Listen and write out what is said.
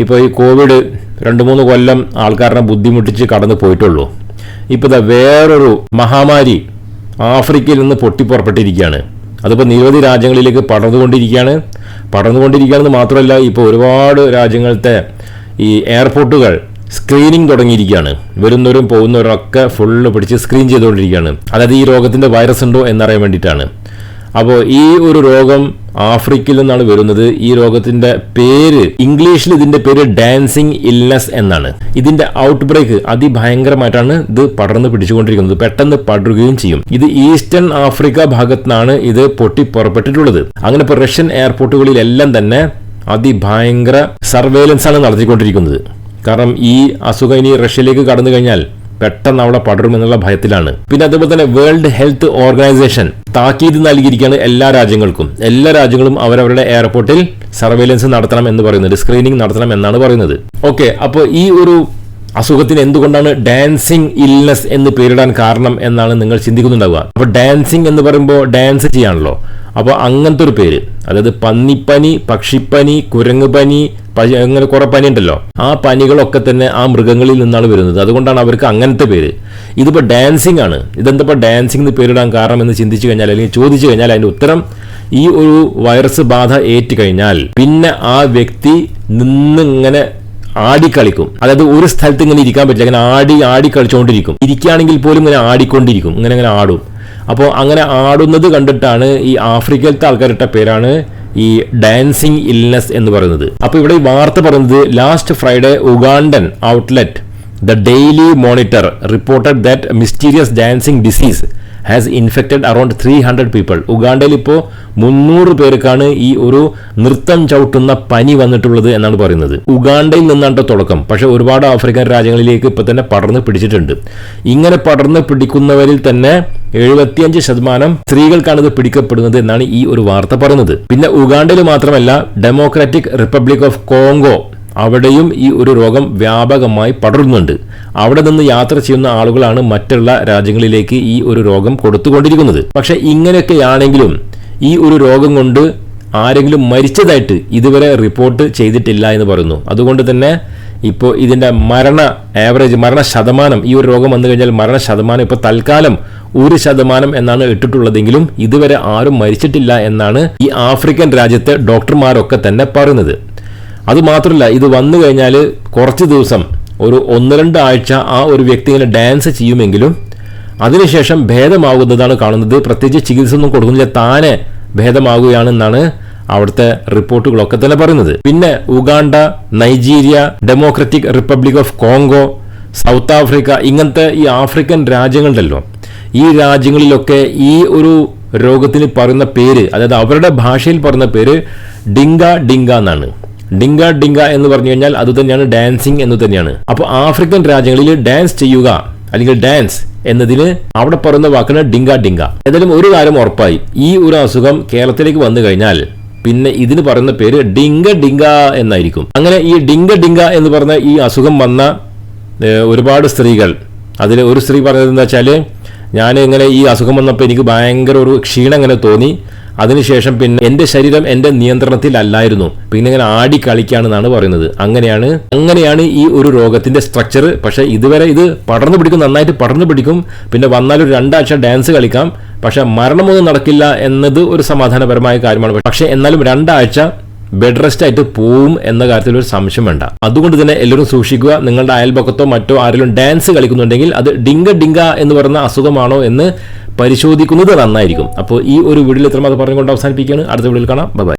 ഇപ്പോൾ ഈ കോവിഡ് രണ്ട് മൂന്ന് കൊല്ലം ആൾക്കാരനെ ബുദ്ധിമുട്ടിച്ച് കടന്നു പോയിട്ടുള്ളൂ. ഇപ്പോൾ വേറൊരു മഹാമാരി ആഫ്രിക്കയിൽ നിന്ന് പൊട്ടിപ്പുറപ്പെട്ടിരിക്കുകയാണ്. അതിപ്പോൾ നിരവധി രാജ്യങ്ങളിലേക്ക് പടർന്നുകൊണ്ടിരിക്കുകയാണ്. പടർന്നുകൊണ്ടിരിക്കുകയാണെന്ന് മാത്രമല്ല ഇപ്പോൾ ഒരുപാട് രാജ്യങ്ങളിലത്തെ ഈ എയർപോർട്ടുകൾ സ്ക്രീനിങ് തുടങ്ങിയിരിക്കുകയാണ്. വരുന്നവരും പോകുന്നവരും ഒക്കെ ഫുള്ള് പിടിച്ച് സ്ക്രീൻ ചെയ്തുകൊണ്ടിരിക്കുകയാണ്. അതായത് ഈ രോഗത്തിന്റെ വൈറസ് ഉണ്ടോ എന്നറിയാൻ വേണ്ടിയിട്ടാണ്. അപ്പോൾ ഈ ഒരു രോഗം ആഫ്രിക്കയിൽ നിന്നാണ് വരുന്നത്. ഈ രോഗത്തിന്റെ പേര് ഇംഗ്ലീഷിൽ ഇതിന്റെ പേര് ഡാൻസിങ് ഇല്ലസ് എന്നാണ്. ഇതിന്റെ ഔട്ട് ബ്രേക്ക് അതിഭയങ്കരമായിട്ടാണ് ഇത് പടർന്ന് പിടിച്ചുകൊണ്ടിരിക്കുന്നത്. പെട്ടെന്ന് പടരുകയും ചെയ്യും. ഇത് ഈസ്റ്റേൺ ആഫ്രിക്ക ഭാഗത്താണ് ഇത് പൊട്ടി പുറപ്പെട്ടിട്ടുള്ളത് അങ്ങനെ ഇപ്പോൾ റഷ്യൻ എയർപോർട്ടുകളിലെല്ലാം തന്നെ അതിഭയങ്കര സർവേലൻസ് ആണ് നടത്തിക്കൊണ്ടിരിക്കുന്നത്. കാരണം ഈ അസുഖം ഇനി റഷ്യയിലേക്ക് കടന്നു കഴിഞ്ഞാൽ പെട്ടെന്ന് അവിടെ പടരും എന്നുള്ള ഭയത്തിലാണ്. പിന്നെ അതുപോലെ തന്നെ വേൾഡ് ഹെൽത്ത് ഓർഗനൈസേഷൻ താക്കീത് നൽകിയിരിക്കുകയാണ് എല്ലാ രാജ്യങ്ങൾക്കും. എല്ലാ രാജ്യങ്ങളും അവരവരുടെ എയർപോർട്ടിൽ സർവേലൻസ് നടത്തണം എന്ന് പറയുന്നത് സ്ക്രീനിങ് നടത്തണം എന്നാണ് പറയുന്നത്. ഓക്കെ അപ്പോൾ ഈ ഒരു അസുഖത്തിന് എന്തുകൊണ്ടാണ് ഡാൻസിങ് ഇൽനെസ് എന്ന് പേരിടാൻ കാരണം എന്നാണ് നിങ്ങൾ ചിന്തിക്കുന്നുണ്ടാവുക. അപ്പോൾ ഡാൻസിങ് എന്ന് പറയുമ്പോൾ ഡാൻസ് ചെയ്യാണല്ലോ. അപ്പോൾ അങ്ങനത്തെ ഒരു പേര്. അതായത് പന്നിപ്പനി പക്ഷിപ്പനി കുരങ്ങ് പനി അങ്ങനെ കുറെ പനി ഉണ്ടല്ലോ. ആ പനികളൊക്കെ തന്നെ ആ മൃഗങ്ങളിൽ നിന്നാണ് വരുന്നത്. അതുകൊണ്ടാണ് അവർക്ക് അങ്ങനത്തെ പേര്. ഇതിപ്പോൾ ഡാൻസിങ് ആണ്. ഇതെന്തപ്പോൾ ഡാൻസിങ് എന്ന് പേരിടാൻ കാരണം എന്ന് ചിന്തിച്ചു കഴിഞ്ഞാൽ അല്ലെങ്കിൽ ചോദിച്ചു കഴിഞ്ഞാൽ അതിന്റെ ഉത്തരം ഈ ഒരു വൈറസ് ബാധ ഏറ്റു കഴിഞ്ഞാൽ പിന്നെ ആ വ്യക്തി നിന്നിങ്ങനെ ആടിക്കളിക്കും. അതായത് ഒരു സ്ഥലത്ത് ഇങ്ങനെ ഇരിക്കാൻ പറ്റില്ല. അങ്ങനെ ആടി ആടി കളിച്ചുകൊണ്ടിരിക്കും ഇരിക്കുകയാണെങ്കിൽ പോലും ഇങ്ങനെ ആടിക്കൊണ്ടിരിക്കും. ഇങ്ങനെ ഇങ്ങനെ ആടും. അപ്പോൾ അങ്ങനെ ആടുന്നത് കണ്ടിട്ടാണ് ഈ ആഫ്രിക്കയിലത്തെ ആൾക്കാരിട്ട പേരാണ് ഈ ഡാൻസിങ് ഇൽനെസ് എന്ന് പറയുന്നത്. അപ്പോൾ ഇവിടെ ഈ വാർത്ത പറയുന്നത് last Friday Ugandan outlet the Daily Monitor reported that mysterious dancing disease has infected around three hundred people ഉഗാണ്ടയിൽ ഇപ്പോൾ മുന്നൂറ് പേർക്കാണ് ഈ ഒരു നൃത്തം ചവിട്ടുന്ന പനി വന്നിട്ടുള്ളത് എന്നാണ് പറയുന്നത്. ഉഗാണ്ടയിൽ നിന്നാണ് തുടക്കം. പക്ഷെ ഒരുപാട് ആഫ്രിക്കൻ രാജ്യങ്ങളിലേക്ക് ഇപ്പോൾ തന്നെ പടർന്ന് പിടിച്ചിട്ടുണ്ട്. ഇങ്ങനെ പടർന്ന് പിടിക്കുന്നവരിൽ തന്നെ എഴുപത്തിയഞ്ച് ശതമാനം സ്ത്രീകൾക്കാണ് ഇത് പിടിക്കപ്പെടുന്നത് എന്നാണ് ഈ ഒരു വാർത്ത പറയുന്നത്. പിന്നെ ഉഗാണ്ടയിൽ മാത്രമല്ല ഡെമോക്രാറ്റിക് റിപ്പബ്ലിക് ഓഫ് കോങ്കോ അവിടെയും ഈ ഒരു രോഗം വ്യാപകമായി പടരുന്നുണ്ട്. അവിടെ നിന്ന് യാത്ര ചെയ്യുന്ന ആളുകളാണ് മറ്റുള്ള രാജ്യങ്ങളിലേക്ക് ഈ ഒരു രോഗം കൊടുത്തുകൊണ്ടിരിക്കുന്നത്. പക്ഷെ ഇങ്ങനെയൊക്കെയാണെങ്കിലും ഈ ഒരു രോഗം കൊണ്ട് ആരെങ്കിലും മരിച്ചതായിട്ട് ഇതുവരെ റിപ്പോർട്ട് ചെയ്തിട്ടില്ല എന്ന് പറയുന്നു. അതുകൊണ്ട് തന്നെ ഇപ്പോൾ ഇതിന്റെ മരണ ആവറേജ് മരണ ശതമാനം ഈ ഒരു രോഗം വന്നു കഴിഞ്ഞാൽ മരണ ശതമാനം ഇപ്പോൾ തൽക്കാലം ഒരു ശതമാനം എന്നാണ് ഇട്ടിട്ടുള്ളതെങ്കിലും ഇതുവരെ ആരും മരിച്ചിട്ടില്ല എന്നാണ് ഈ ആഫ്രിക്കൻ രാജ്യത്തെ ഡോക്ടർമാരൊക്കെ തന്നെ പറയുന്നത്. അതുമാത്രമല്ല ഇത് വന്നു കഴിഞ്ഞാൽ കുറച്ച് ദിവസം ഒരു ഒന്ന് രണ്ട് ആഴ്ച ആ ഒരു വ്യക്തി ഇങ്ങനെ ഡാൻസ് ചെയ്യുമെങ്കിലും അതിനുശേഷം ഭേദമാകുന്നതാണ് കാണുന്നത്. പ്രത്യേകിച്ച് ചികിത്സ ഒന്നും കൊടുക്കുന്നില്ല. താനെ ഭേദമാകുകയാണെന്നാണ് അവിടുത്തെ റിപ്പോർട്ടുകളൊക്കെ തന്നെ പറയുന്നത്. പിന്നെ Uganda Nigeria Democratic Republic of Congo South Africa ഇങ്ങനത്തെ ഈ ആഫ്രിക്കൻ രാജ്യങ്ങളുണ്ടല്ലോ ഈ രാജ്യങ്ങളിലൊക്കെ ഈ ഒരു രോഗത്തിന് പറയുന്ന പേര് അതായത് അവരുടെ ഭാഷയിൽ പറയുന്ന പേര് ഡിങ്ക ഡിങ്ക എന്നാണ്. ഡിങ്ക ഡിങ്ക എന്ന് പറഞ്ഞു കഴിഞ്ഞാൽ അത് തന്നെയാണ് ഡാൻസിങ് എന്ന് തന്നെയാണ്. അപ്പോൾ ആഫ്രിക്കൻ രാജ്യങ്ങളിൽ ഡാൻസ് ചെയ്യുക അല്ലെങ്കിൽ ഡാൻസ് എന്നതിന് അവിടെ പറയുന്ന വാക്കാണ് ഡിങ്ക ഡിങ്ക. ഏതായാലും ഒരു കാര്യം ഉറപ്പായി. ഈ ഒരു അസുഖം കേരളത്തിലേക്ക് വന്നു കഴിഞ്ഞാൽ പിന്നെ ഇതിന് പറയുന്ന പേര് ഡിങ്ക ഡിങ്ക എന്നായിരിക്കും. അങ്ങനെ ഈ ഡിങ്ക ഡിങ്ക എന്ന് പറഞ്ഞ ഈ അസുഖം വന്ന ഒരുപാട് സ്ത്രീകൾ. അതിൽ ഒരു സ്ത്രീ പറഞ്ഞത് എന്താ വെച്ചാൽ ഞാൻ ഇങ്ങനെ ഈ അസുഖം വന്നപ്പോൾ എനിക്ക് ഭയങ്കര ഒരു ക്ഷീണം ഇങ്ങനെ തോന്നി. അതിനുശേഷം പിന്നെ എന്റെ ശരീരം എന്റെ നിയന്ത്രണത്തിൽ അല്ലായിരുന്നു പിന്നെ ഇങ്ങനെ ആടി കളിക്കാണെന്നാണ് പറയുന്നത്. അങ്ങനെയാണ് അങ്ങനെയാണ് ഈ ഒരു രോഗത്തിന്റെ സ്ട്രക്ചർ പക്ഷേ ഇതുവരെ ഇത് പടർന്നു പിടിക്കും നന്നായിട്ട് പടർന്നു പിടിക്കും. പിന്നെ വന്നാൽ ഒരു രണ്ടാഴ്ച ഡാൻസ് കളിക്കാം. പക്ഷെ മരണമൊന്നും നടക്കില്ല എന്നത് ഒരു സമാധാനപരമായ കാര്യമാണ്. പക്ഷേ എന്നാലും രണ്ടാഴ്ച ബെഡ് റെസ്റ്റ് ആയിട്ട് പോവും എന്ന കാര്യത്തിൽ ഒരു സംശയം വേണ്ട. അതുകൊണ്ട് തന്നെ എല്ലാവരും സൂക്ഷിക്കുക. നിങ്ങളുടെ അയൽപക്കത്തോ മറ്റോ ആരെങ്കിലും ഡാൻസ് കളിക്കുന്നുണ്ടെങ്കിൽ അത് ഡിങ്ക ഡിങ്ക എന്ന് പറയുന്ന അസുഖമാണോ എന്ന് പരിശോധിക്കുന്നത് നന്നായിരിക്കും. അപ്പോൾ ഈ ഒരു വീഡിയോയിൽ ഇത്രമാത്രം പറഞ്ഞുകൊണ്ട് അവസാനിപ്പിക്കുകയാണ്. അടുത്ത വീഡിയോയിൽ കാണാം. ബൈ